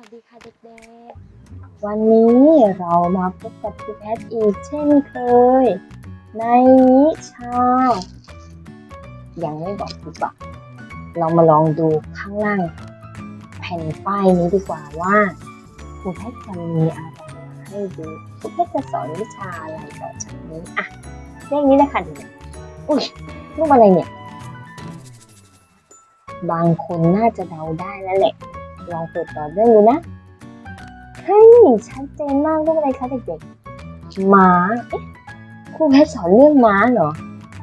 วัสดีค่ะเด็กๆ วันนี้เรามาพบกับครูแพทย์อีกเช่นเคย ในวิชา ยังไม่บอกดีกว่า เรามาลองดูข้างล่าง แผ่นป้ายนี้ดีกว่าว่าครูแพทย์จะมีอะไรมาให้ดูครูแพทย์จะสอนวิชาอะไรต่อจากนี้อะเรื่องนี้นะคะเด็กๆอุ้ยรูปอะไรเนี่ย บางคนน่าจะเดาได้แล้วแหละ ลองเปิดต่อเรื่องดูนะ เฮ้ย ชัดเจนมากเรื่องอะไรคะเด็กๆม้าเอ๊ะครูแพทย์สอนเรื่องม้าเหรอ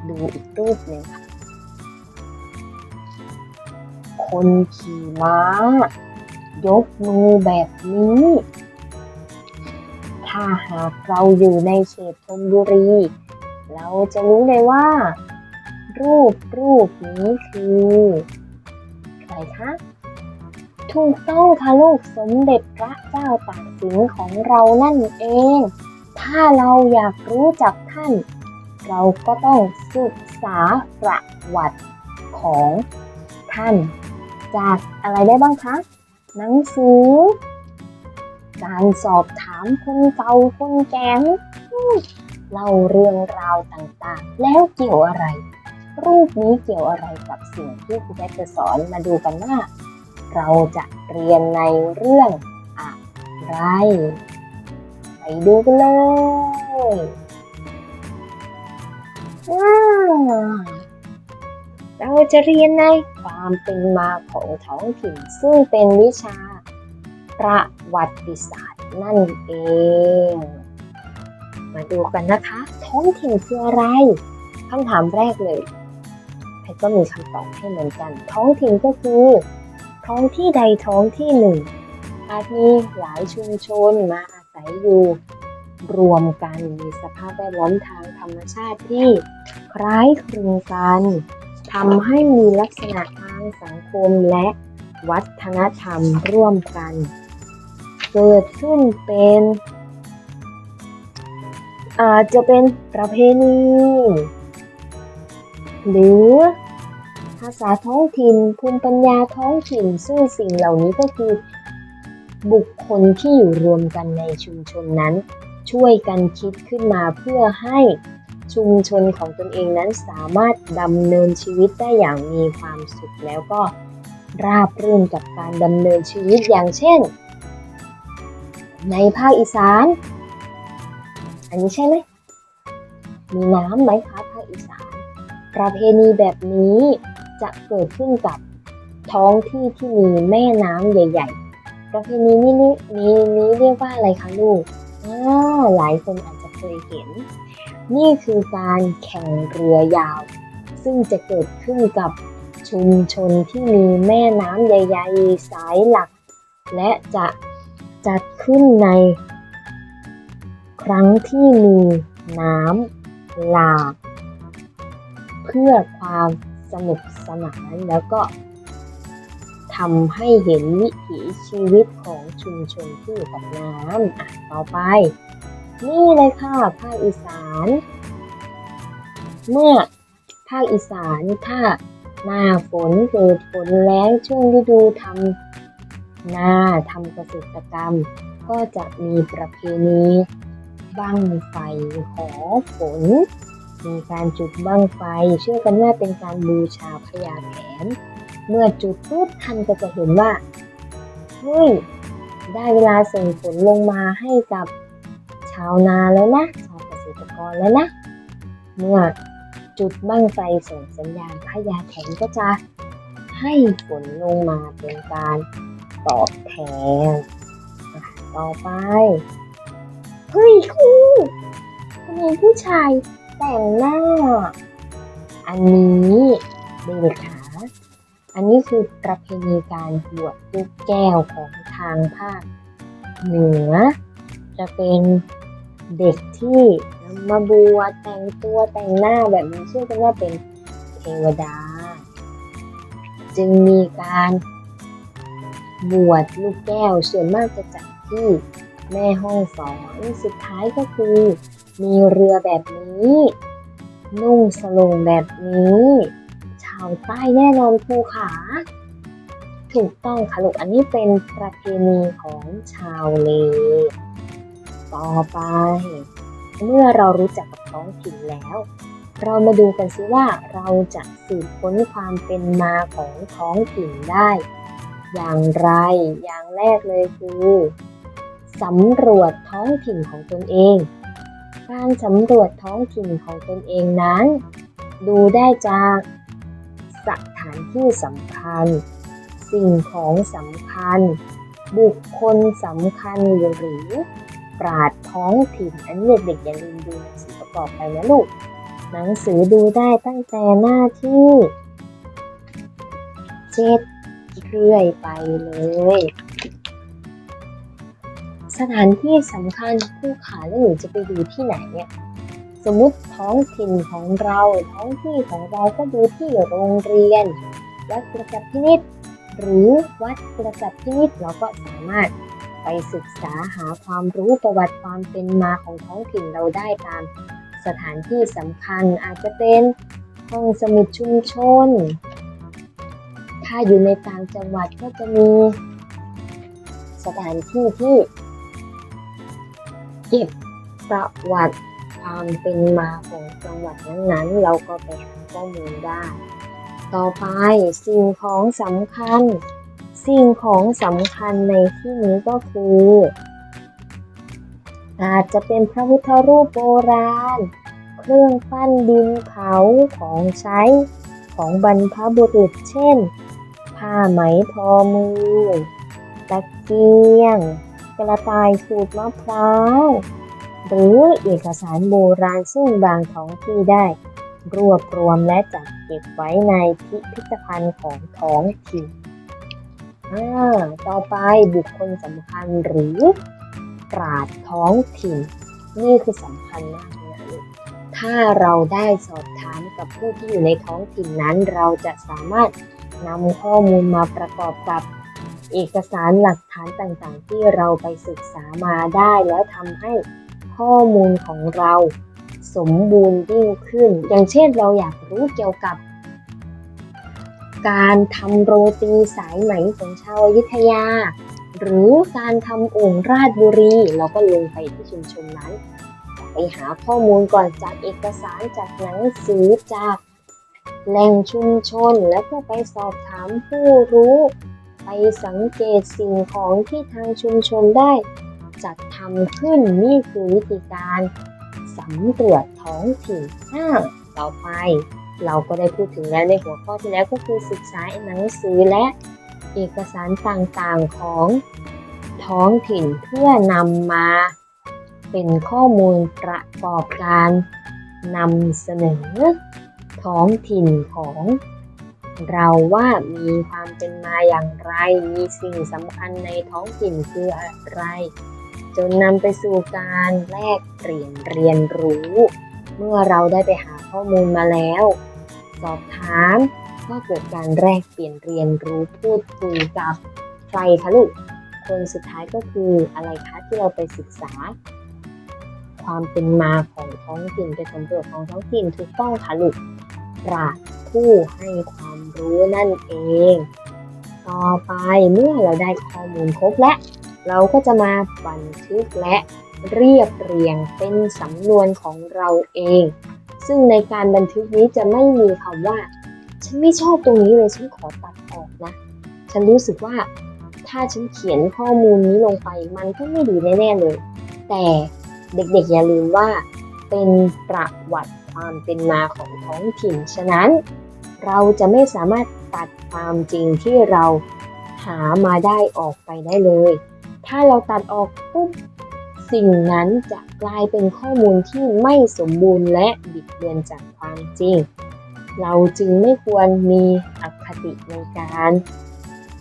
ดูอีกรูปหนึ่งค่ะคนขี่ม้า ยกมือแบบนี้ ถ้าหากเราอยู่ในเขตธนบุรี เราจะรู้เลยว่า รูปรูปนี้คือ ใครคะ ถูกต้องค่ะลูกสมเด็จพระเจ้าตากสินของเรานั่นเอง ถ้าเราอยากรู้จักท่าน เราก็ต้องศึกษาประวัติของท่าน จากอะไรได้บ้างคะ หนังสือ การสอบถามคนเก่าคนแก่เล่าเรื่องราวต่างๆ แล้วเกี่ยวอะไร รูปนี้เกี่ยวอะไรกับสิ่งที่ครูแพทย์จะสอนมาดูกันว่า เราจะเรียนในเรื่องอะไร ไปดูกันเลยว้าวเราจะเรียนในความเป็นมาของท้องถิ่น ซึ่งเป็นวิชาประวัติศาสตร์นั่นเอง มาดูกันนะคะ ท้องถิ่นคืออะไรคำถามแรกเลยแพทก็มีคำตอบให้เหมือนกัน ท้องถิ่นก็คือ ท้องที่ใดท้องที่หนึ่งอาจมีหลายชุมชนมาอาศัยอยู่ รวมกันมีสภาพแวดล้อมทางธรรมชาติที่คล้ายคลึงกันทำให้มีลักษณะทางสังคมและวัฒนธรรมร่วมกัน เกิดขึ้นเป็นอาจจะเป็นประเพณี หรือ ภาษาท้องถิ่น ภูมิปัญญาท้องถิ่น ซึ่งสิ่งเหล่านี้ก็คือบุคคลที่อยู่รวมกันในชุมชนนั้น ช่วยกันคิดขึ้นมาเพื่อให้ชุมชนของตนเองนั้นสามารถดำเนินชีวิตได้อย่างมีความสุขแล้วก็ราบรื่นกับการดำเนินชีวิตอย่างเช่น ในภาคอีสาน อันนี้ใช่ไหมมีน้ำไหมคะภาคอีสาน ประเพณีแบบนี้ จะเกิดขึ้นกับท้องที่ที่มีแม่น้ำใหญ่ ๆ ประเพณีนี้นี่นี้นี้เรียกว่าอะไรคะลูกอ่าหลายคนอาจจะเคยเห็น นี่คือการแข่งเรือยาว ซึ่งจะเกิดขึ้นกับชุมชนที่มีแม่น้ำใหญ่ ๆ สายหลัก และจะจัดขึ้นใน ครั้งที่มีน้ำหลาก เพื่อความ สนุกสนานแล้วก็ทำให้เห็นวิถีชีวิตของชุมชนที่อยู่กับน้ำอะต่อไป นี่เลยค่ะภาคอีสาน เมื่อภาคอีสานถ้าหน้าฝนเกิดฝนแล้งช่วงฤดูทำนาทำเกษตรกรรม ก็จะมีประเพณีบั้งไฟหอฝน มีการจุดบั้งไฟ เชื่อกันว่าเป็นการบูชาพญาแถนเมื่อจุดปุ๊บท่านก็จะเห็นว่าเฮ้ยได้เวลาส่งฝนลงมาให้กับชาวนาแล้วนะ ชาวเกษตรกรแล้วนะ เมื่อจุดบั้งไฟส่งสัญญาณพญาแถนก็จะให้ฝนลงมาเป็นการตอบแทน ต่อไป เฮ้ยครูทำไมผู้ชาย แต่งหน้า อันนี้เด็กขาอันนี้คือประเพณีการบวชลูกแก้วของทางภาคเหนือ จะเป็นเด็กที่นำมาบวชแต่งตัวแต่งหน้าแบบนี้เชื่อกันว่าเป็นเทวดา จึงมีการบวชลูกแก้วส่วนมากจะจัดที่แม่ห้องสอนสุดท้ายก็คือ มีเรือแบบนี้ นุ่งสลงแบบนี้ ชาวใต้แน่นอนครูขาถูกต้องค่ะลูกอันนี้เป็นประเพณีของชาวเล ต่อไป เมื่อเรารู้จักกับท้องถิ่นแล้ว เรามาดูกันซิว่าเราจะสืบค้นความเป็นมาของท้องถิ่นได้ อย่างไรอย่างแรกเลยคือสำรวจท้องถิ่นของตนเอง การสำรวจท้องถิ่นของตนเองนั้น ดูได้จากสถานที่สำคัญ สิ่งของสำคัญ บุคคลสำคัญหรือปราดท้องถิ่นอันเด็กๆอย่าลืมดูหนังสือประกอบไปนะลูก หนังสือดูได้ตั้งแต่หน้าที่เจ็ดเรื่อยไปเลย สถานที่สำคัญผู้ขาแล้วหนูจะไปดูที่ไหนเนี่ยสมมติท้องถิ่นของเราท้องที่ของเราก็ดูที่โรงเรียนวัดประจับพินิษหรือวัดประจับพินิษเราก็สามารถไปศึกษาหาความรู้ประวัติความเป็นมาของท้องถิ่นเราได้ตามสถานที่สำคัญอาจจะเป็นห้องสมุดชุมชน ถ้าอยู่ในต่างจังหวัดก็จะมีสถานที่ที่ เก็บประวัติความเป็นมาของจังหวัดนั้นๆ เราก็ไปหาข้อมูลได้ ต่อไปสิ่งของสำคัญ สิ่งของสำคัญในที่นี้ก็คือ อาจจะเป็นพระพุทธรูปโบราณ เครื่องปั้นดินเผาของใช้ของบรรพบุรุษเช่น ผ้าไหมทอมือ ตะเกียง กระต่ายขูดมะพร้าว หรือเอกสารโบราณซึ่งบางท้องที่ได้ รวบรวมและจัดเก็บไว้ในพิพิธภัณฑ์ของท้องถิ่นอ่าต่อไปบุคคลสำคัญหรือปราดท้องถิ่น นี่คือสำคัญมากเลยนะถ้าเราได้สอบถามกับผู้ที่อยู่ในท้องถิ่นนั้น เราจะสามารถนำข้อมูลมาประกอบกับ เอกสารหลักฐานต่างๆ ที่เราไปศึกษามาได้แล้วทำให้ข้อมูลของเราสมบูรณ์ยิ่งขึ้น อย่างเช่นเราอยากรู้เกี่ยวกับ การทำโรตีสายไหมของชาวอยุธยา หรือการทำโอ่งราชบุรี เราก็ลงไปที่ชุมชนนั้น ไปหาข้อมูลก่อนจากเอกสารจากหนังสือจากแหล่งชุมชนแล้วก็ไปสอบถามผู้รู้ ไปสังเกตสิ่งของที่ทางชุมชนได้ จัดทำขึ้นนี่คือวิธีการสำรวจท้องถิ่นอ่าต่อไป เราก็ได้พูดถึงแล้วในหัวข้อที่แล้วก็คือศึกษาหนังสือและเอกสารต่างๆของท้องถิ่นเพื่อนำมาเป็นข้อมูลประกอบการนำเสนอท้องถิ่นของ เราว่ามีความเป็นมาอย่างไร มีสิ่งสำคัญในท้องถิ่นคืออะไร จนนำไปสู่การแลกเปลี่ยนเรียนรู้ เมื่อเราได้ไปหาข้อมูลมาแล้ว สอบถามก็เกิดการแลกเปลี่ยนเรียนรู้พูดคุยกับใครคะลูกคนสุดท้ายก็คืออะไรคะที่เราไปศึกษา ความเป็นมาของท้องถิ่นไปสำรวจของท้องถิ่นถูกต้องคะลูก ปราดผู้ให้ความรู้นั่นเอง ต่อไปเมื่อเราได้ข้อมูลครบและ เราก็จะมาบันทึกและเรียบเรียงเป็นสำนวนของเราเอง ซึ่งในการบันทึกนี้จะไม่มีคำว่า ฉันไม่ชอบตรงนี้เลยฉันขอตัดออกนะ ฉันรู้สึกว่าถ้าฉันเขียนข้อมูลนี้ลงไปมันก็ไม่ดีแน่ๆเลย แต่เด็กๆอย่าลืมว่าเป็นประวัติ ความเป็นมาของท้องถิ่น ฉะนั้น เราจะไม่สามารถตัดความจริงที่เราหามาได้ออกไปได้เลย ถ้าเราตัดออกปุ๊บสิ่งนั้นจะกลายเป็นข้อมูลที่ไม่สมบูรณ์และบิดเบือนจากความจริง เราจึงไม่ควรมีอคติในการ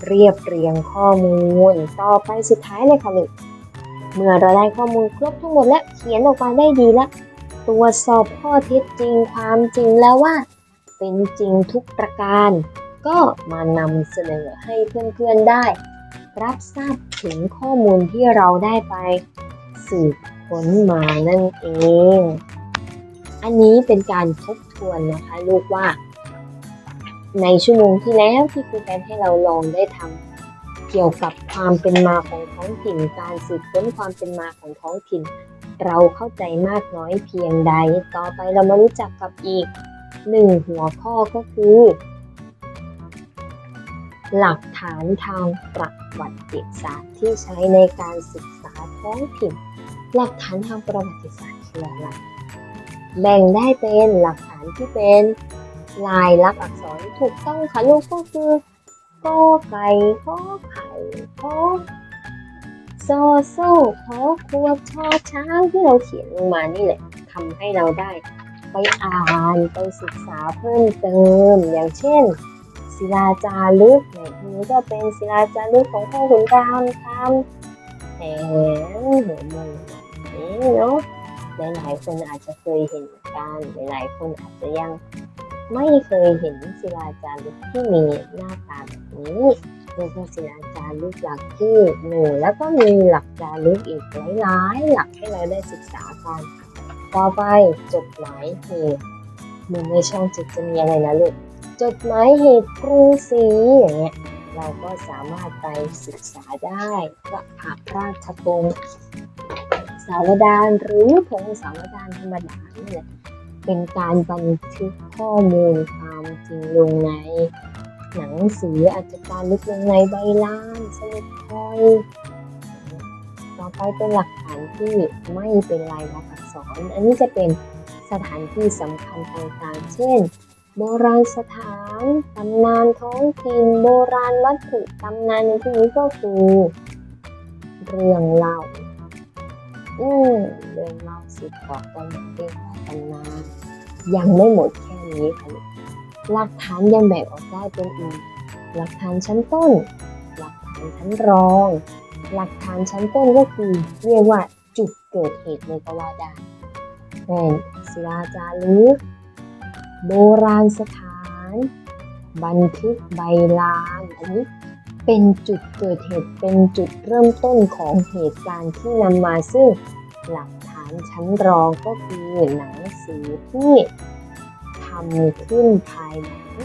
เรียบเรียงข้อมูล ต่อไปสุดท้ายเลยค่ะลูกเมื่อเราได้ข้อมูลครบทั้งหมดและเขียนออกมาได้ดีแล้ว ตรวจสอบข้อเท็จจริงความจริงแล้วว่า เป็นจริงทุกประการ ก็มานำเสนอให้เพื่อนๆได้ รับทราบถึงข้อมูลที่เราได้ไป สืบค้นมานั่นเอง อันนี้เป็นการทบทวนนะคะลูกว่า ในชั่วโมงที่แล้วที่ครูแปนให้เราลองได้ทำเกี่ยวกับความเป็นมาของท้องถิ่น การสืบค้นความเป็นมาของท้องถิ่น เราเข้าใจมากน้อยเพียงใด ต่อไปเรามารู้จักกับอีกหนึ่งหัวข้อก็คือ หลักฐานทางประวัติศาสตร์ที่ใช้ในการศึกษาท้องถิ่น หลักฐานทางประวัติศาสตร์คืออะไรแบ่งได้เป็นหลักฐานที่เป็นลายลักษณ์อักษรถูกต้องค่ะลูกก็คือกอไก่ขอไข่ ขอโซโซ่ขอขวดชอช้างที่เราเขียนลงมานี่แหละทำให้เราได้ไปอ่านไปศึกษาเพิ่มเติม อย่างเช่น ศิลาจารึกในที่นี้ก็เป็นศิลาจารึกของพ่อขุนรามคำแหนหัวมืองนี้เนาะหลายๆคนอาจจะเคยเห็นกันหลายๆคนอาจจะยังไม่เคยเห็นศิลาจารึกที่มีหน้าตาแบบนี้ เรียกว่าศิลาจารึกหลักที่หนึ่งแล้วก็มีหลักจารึกอีกหลายๆหลักให้เราได้ศึกษากัน ต่อไปจดหมายเหตุมือนในช่องจิตจะมีอะไรนะลูกจดหมายเหตุกรุงศรีอย่างเงี้ยเราก็สามารถไปศึกษาได้ว่าพระราชพงศ์สาวดารหรือพงสาวดารธรรมดาเนี่แหละเป็นการบันทึกข้อมูลความจริงลงใน หนังสืออาจจะการลึกลงในใบลานสมุดคอยต่อไปเป็นหลักฐานที่ไม่เป็นลายลักษณ์อักษร อันนี้จะเป็นสถานที่สำคัญต่างๆ เช่น โบราณสถานตำนานท้องถิ่นโบราณวัตถุตำนานในที่นี้ก็คือเรื่องเล่าอืมเรื่องเล่าสืบต่อกันอย่างเรื่องตำนานยังไม่หมดแค่นี้ค่ะ หลักฐานยังแบ่งออกได้เป็นอีก หลักฐานชั้นต้น หลักฐานชั้นรอง หลักฐานชั้นต้นก็คือเรียกว่าจุดเกิดเหตุเลยก็ว่าได้เช่นศิลาจารึกโบราณสถาน บันทึกใบลานอันนี้เป็นจุดเกิดเหตุเป็นจุดเริ่มต้นของเหตุการณ์ที่นำมาซึ่งหลักฐานชั้นรองก็คือหนังสือที่ ทำขึ้นภายหลัง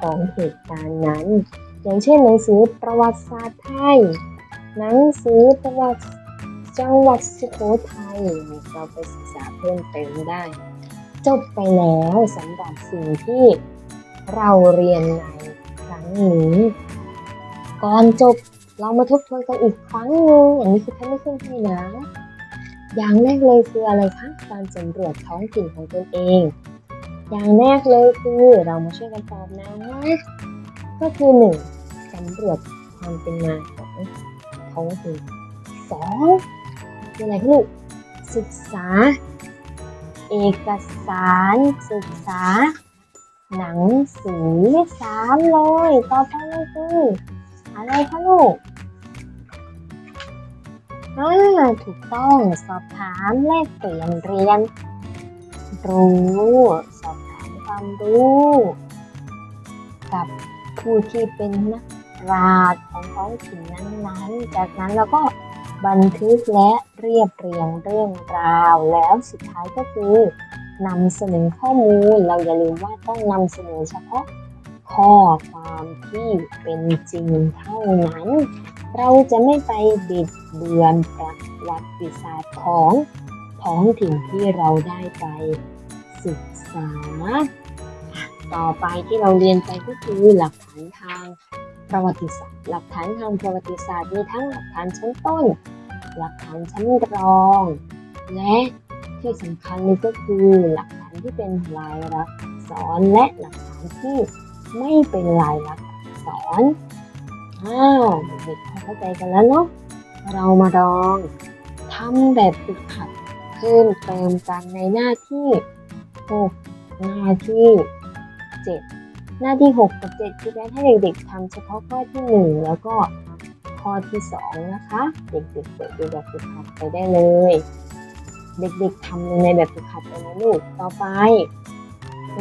ของเหตุการณ์นั้น อย่างเช่นหนังสือประวัติศาสตร์ไทย หนังสือประวัติจังหวัดสุโขทัยเราไปศึกษาเพิ่มเติมได้ จบไปแล้วสำหรับสิ่งที่เราเรียนในครั้งนี้ ก่อนจบ เรามาทบทวนกันอีกครั้งหนึ่งอย่างนี้คือท่านไม่ขึ้นให้นะ อย่างแรกเลยคืออะไรคะการสำรวจท้องถิ่นของตนเอง อย่างแรกเลยคือเรามาช่วยกันตอบนะ ก็คือหนึ่งสำรวจความเป็นมาของท้องถิ่นสองคืออะไรลูกศึกษา เอกสาร ศึกษา หนังสือสามเลยต่อไปเลยคืออะไรคะลูก อ่าถูกต้องสอบถามแลกเปลี่ยนเรียน รู้ สอบถามความรู้ กับผู้ที่เป็นนักปราชญ์ของท้องถิ่นนั้นๆ จากนั้นเราก็บันทึกและเรียบเรียงเรื่องราว แล้วสุดท้ายก็คือนำเสนอข้อมูล เราอย่าลืมว่าต้องนำเสนอเฉพาะข้อความที่เป็นจริงเท่านั้น เราจะไม่ไปบิดเบือนประวัติศาสตร์ของท้องถิ่นที่เราได้ไปศึกษา ต่อไปที่เราเรียนไปก็คือหลักฐานทางประวัติศาสตร์ หลักฐานทางประวัติศาสตร์มีทั้งหลักฐานชั้นต้น หลักฐานชั้นรอง และที่สำคัญเลยก็คือหลักฐานที่เป็นลายลักษณ์อักษรและหลักฐานที่ไม่เป็นลายลักษณ์อักษร อ่าเด็กๆเข้าใจกันแล้วเนาะเรามาลองทำแบบฝึกหัดเพิ่มเติมกันในหน้าที่ 6 หน้าที่ 7 หน้าที่ 6 กับ 7 คือการให้เด็กๆทำเฉพาะข้อที่ 1 แล้วก็ข้อที่ 2 นะคะ เด็กๆเปิดดูแบบฝึกหัดไปได้เลย เด็กๆทำในแบบฝึกหัดไปนะลูกต่อไป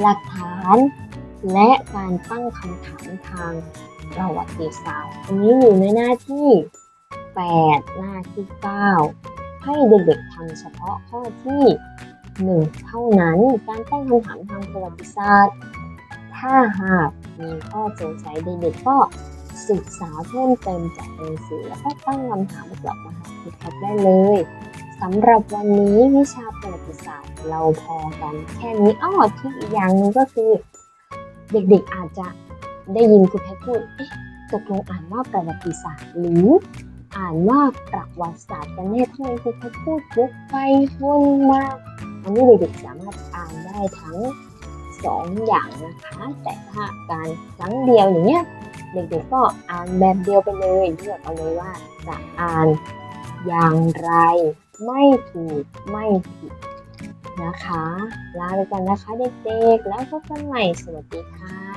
หลักฐานและการตั้งคำถามทาง ประวัติศาสตร์อันนี้อยู่ในหน้าที่ 8 หน้าที่ 9 ให้เด็กๆทำเฉพาะข้อที่หนึ่งเท่านั้นการตั้งคำถามทางประวัติศาสตร์ ถ้าหากมีข้อสงสัยเด็กๆก็ศึกษาเพิ่มเติมจากหนังสือแล้วก็ตั้งคำถามกลับมาหาครูแคทได้เลยสำหรับวันนี้วิชาประวัติศาสตร์เราพอกันแค่นี้อ้อที่อีกอย่างนึงก็คือ เด็กๆอาจจะ ได้ยินครูแพทพูดเอ๊ะตกลงอ่านว่าประวัติศาสตร์หรืออ่านว่าประวัติศาสตร์กันแน่ทำไมครูแพทพูดวกไปวนมาอันนี้เด็กๆสามารถอ่านได้ทั้งสองอย่างนะคะ แต่ถ้าการครั้งเดียวอย่างเงี้ยเด็กๆก็อ่านแบบเดียวไปเลยเลือกเอาเลยว่าจะอ่านอย่างไรไม่ถูกไม่ผิดนะคะ ลาไปก่อนนะคะเด็กๆ แล้วพบกันใหม่สวัสดีค่ะ